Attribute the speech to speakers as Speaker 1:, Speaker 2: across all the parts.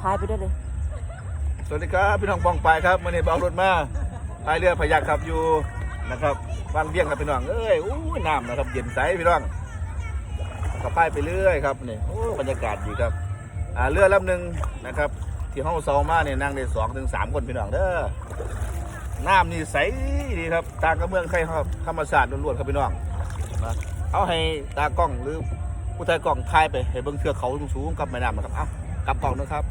Speaker 1: พายไปด้วยเลย
Speaker 2: สวัสดีครับพี่น้องปองปายครับมื่อนี้เบารถมาพายเรือพยักครับอยู่นะครับบ้างเบี้ยงครับพี่น้องเอ้ยอู้น้ำนะครับเย็นใสพี่น้องก็พายไปเรื่อยครับนี่โอ้บรรยากาศดีครับอ่าเรือลำหนึ่งนะครับที่ห้องเซามาเนี่ยนั่งได้สองถึงสามคนพี่น้องเด้อน้ำนี่ใสดีครับตางกับเมืองไทยครับธรรมชาติล้วนๆครับพี่น้องนะเอาให้ตากล้องหรือผู้ถ่ายกล้องถ่ายไปให้เบิ่งเทือกเขาสูงๆกับแม่น้ำนะครับเอากลับกล้องนะครับ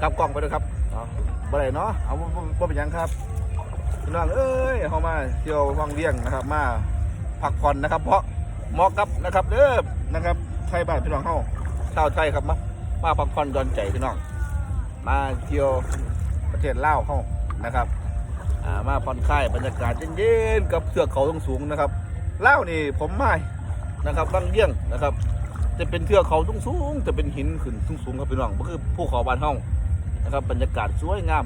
Speaker 2: กลับกล่องไปเลยครับเอาบ่ได้เนาะเอาบ่บ่บ่เป็นหยังครับพี่น้องเอ้ยเขามาเที่ยววังเวียงนะครับ มาพักผ่อนนะครับ เพราะเหมาะกับนะครับเด้อนะครับไทยบ้านพี่น้องเฮาชาวไทยครับมามาพักผ่อนหย่อนใจพี่น้อง มาเที่ยวประเทศลาวเฮานะครับอ่ามาผ่อนคลายบรรยากาศเย็นๆกับเทือกเขาสูงๆนะครับลาวนี่ผมมานะครับวังเวียงนะครับ จะเป็นเทือกเขาสูงๆจะเป็นหินขึ้นสูงๆครับพี่น้องก็คือภูเขาบ้านเฮา นะครับบรรยากาศสวยงาม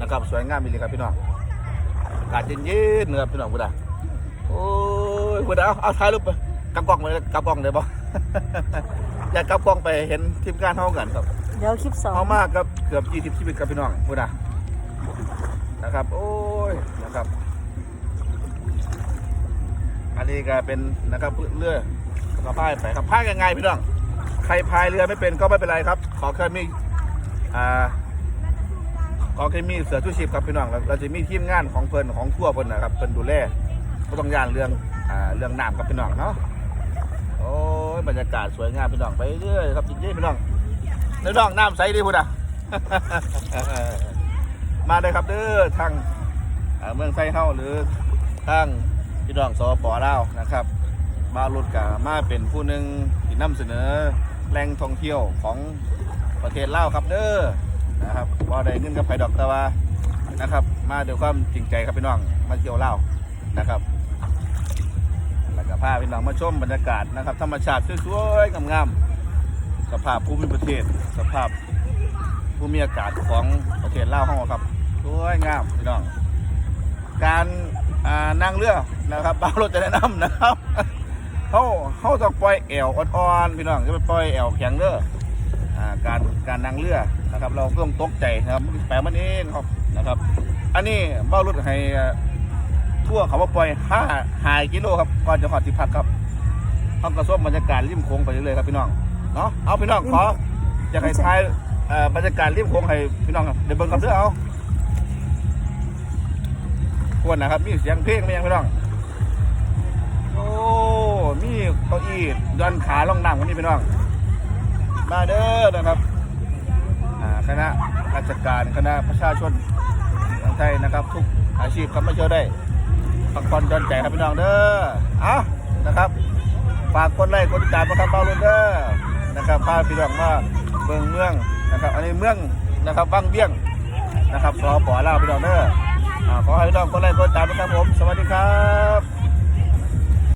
Speaker 2: นะครับสวยงามมีเลยครับพี่น้องอากาศเย็นๆนะครับพี่น้องพุทธาโอ้ยพุทธาเอาเอาถ่ายรูปไปกลับกล้องไปเลยกลับกล้องเลยบ่อยากกลับกล้องไปเห็นทีมงานเฮากันครับ
Speaker 1: เดี๋ยวคลิปสอง
Speaker 2: เฮามากครับเกือบ20ชีวิตครับพี่น้องพุทธานะครับ โอ้ยนะครับ อันนี้ก็เป็นนะครับเรือก็พายไปครับพายยังไงพี่น้องใครพายเรือไม่เป็นก็ไม่เป็นไรครับ ขอแค่มี อ่าขอแค่มีเสือชูชีพครับพี่น้องเราเราจะมีทีมงานของเพิ่นของทั่วเพิ่นนะครับเพิ่นดูแลก็ต้องย่านเรื่องอ่าเรื่องน้ำครับพี่น้องเนาะโอ้ยบรรยากาศสวยงามพี่น้องไปเรื่อยครับจริงๆพี่น้องในน้องน้ำใสดีพุ่นอะมาเลยครับเด้อทางเมืองไซเฮาหรือทางพี่น้องสปลาวนะครับ มาลุดกับมาเป็นผู้หนึ่งที่นำเสนอแหล่งท่องเที่ยวของ ประเทศลาวครับเด้อนะครับว่ได้เงินกับไผดอกแต่ว่านะครับ มาด้วยความจริงใจครับพี่น้องมาเที่ยวลาวนะครับแล้วก็พาพี่น้องมาชมบรรยากาศนะครับ ธรรมชาติสวยๆงามๆสภาพภูมิประเทศ สภาพภูมิอากาศของประเทศลาวของเราครับสวยงามพี่น้อง การนั่งเรือนะครับบ่าวรถจะแนะนำนะครับเขาเขาต้องปล่อยแอวอ่อนๆพี่น้องจะไปปล่อยแอวแข็งเด้อ การการนั่งเรือนะครับ เราก็ต้องตกใจนะครับแปลมันเองครับนะครับ อันนี้เบ้ารถให้ทั่วเขาว่าปล่อยห้าหายกิโลครับก่อนจะหอดที่พักครับเขากระส้มบรรยากาศริมโค้งไปเรื่อยๆครับพี่น้องเนาะเอาพี่น้องขออยากให้ทายเอ่อบรรยากาศริมโค้งให้พี่น้องครับเดี๋ยวเบิ่งกับเสื้อเอาควรนะครับมีเสียงเพลงไหมยังพี่น้องโอ้มีเก้าอี้ยันขาล่องน้ำกันนี่พี่น้อง มาเด้อนะครับคณะราชการคณะประชาชนทั้งไทยนะครับ ทุกอาชีพครับมาเจอได้พักผ่อนจอนใจครับพี่น้องเด้ออะนะครับฝากกดไลค์กดติดตามนะครับเบาลุนเด้อนะครับพาพี่น้องมาเมืองเมืองนะครับ อันนี้เมืองนะครับบางเบี้ยงนะครับสปลาพี่น้องเด้อขอให้พี่น้องกดไลค์กดติดตามนะครับผม สวัสดีครับ